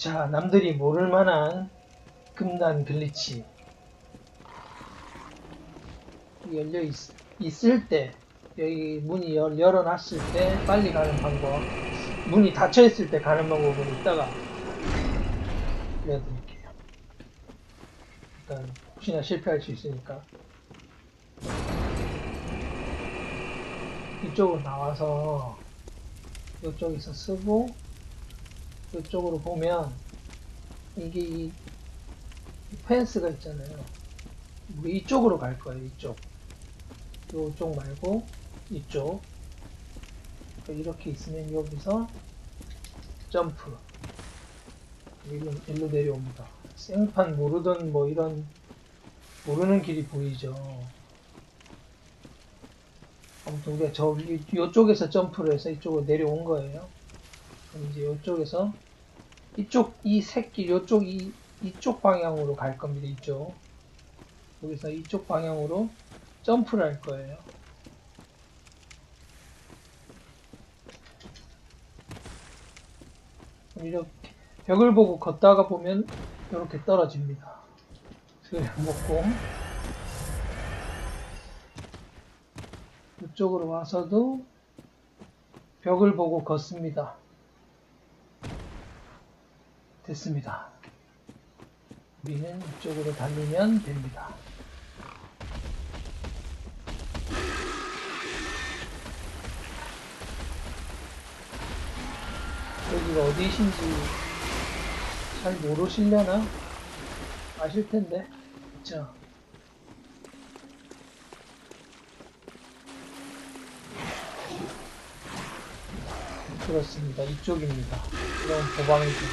자, 남들이 모를 만한 금단 글리치. 열려 있, 있을 때, 여기 문이 열, 열어놨을 때 빨리 가는 방법. 문이 닫혀 있을 때 가는 방법은 이따가 알려드릴게요. 일단, 혹시나 실패할 수 있으니까. 이쪽으로 나와서, 이쪽에서 쓰고, 이쪽으로 보면 이게 이, 이 펜스가 있잖아요. 이쪽으로 갈 거예요. 이쪽. 이쪽 말고 이쪽. 그러니까 이렇게 있으면 여기서 점프. 일로, 일로 내려옵니다. 생판 모르던 뭐 이런 모르는 길이 보이죠. 아무튼 우리가 저 이- 이쪽에서 점프를 해서 이쪽으로 내려온 거예요. 이제 이쪽에서 이쪽 이 새끼 이쪽 이 이쪽 방향으로 갈 겁니다. 이쪽 여기서 이쪽 방향으로 점프를 할 거예요. 이렇게 벽을 보고 걷다가 보면 이렇게 떨어집니다. 그래 먹고 이쪽으로 와서도 벽을 보고 걷습니다. 됐습니다. 우리는 이쪽으로 달리면 됩니다. 여기가 어디신지 잘 모르시려나? 아실 텐데. 자. 그렇습니다. 이쪽입니다. 이런 보방이죠.